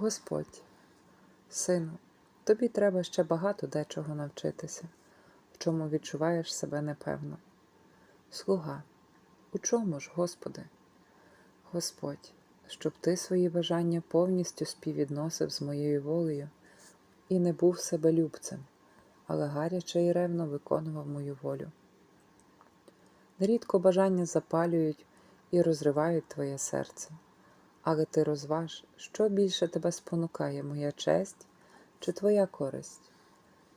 Господь, сину, тобі треба ще багато дечого навчитися, в чому відчуваєш себе непевно. Слуга, у чому ж, Господи? Господь, щоб ти свої бажання повністю співвідносив з моєю волею і не був себелюбцем, але гаряче і ревно виконував мою волю. Нерідко бажання запалюють і розривають твоє серце, але ти розваж, що більше тебе спонукає, моя честь чи твоя користь.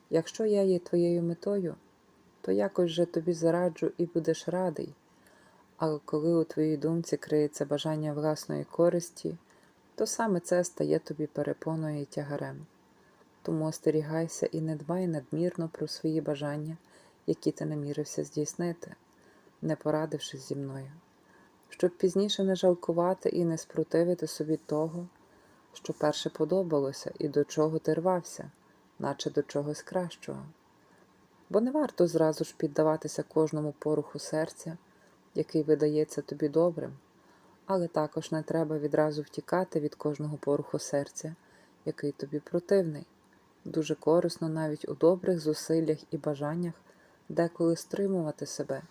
Якщо я є твоєю метою, то якось же тобі зараджу і будеш радий. Але коли у твоїй думці криється бажання власної користі, то саме це стає тобі перепоною і тягарем. Тому остерігайся і не дбай надмірно про свої бажання, які ти намірився здійснити, не порадившись зі мною, щоб пізніше не жалкувати і не спротивити собі того, що перше подобалося і до чого ти рвався, наче до чогось кращого. Бо не варто зразу ж піддаватися кожному поруху серця, який видається тобі добрим, але також не треба відразу втікати від кожного поруху серця, який тобі противний. Дуже корисно навіть у добрих зусиллях і бажаннях деколи стримувати себе,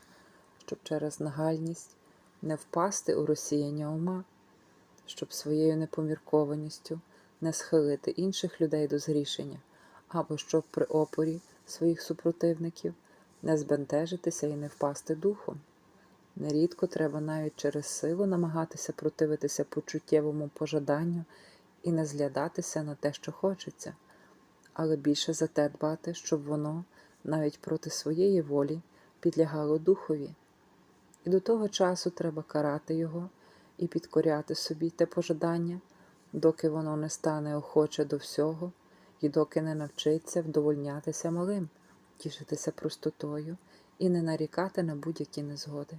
щоб через нагальність не впасти у розсіяння ума, щоб своєю непоміркованістю не схилити інших людей до згрішення, або щоб при опорі своїх супротивників не збентежитися і не впасти духом. Нерідко треба навіть через силу намагатися противитися почуттєвому пожаданню і не зглядатися на те, що хочеться, але більше за те дбати, щоб воно навіть проти своєї волі підлягало духові. І до того часу треба карати його і підкоряти собі те пожадання, доки воно не стане охоче до всього, і доки не навчиться вдовольнятися малим, тішитися простотою і не нарікати на будь-які незгоди.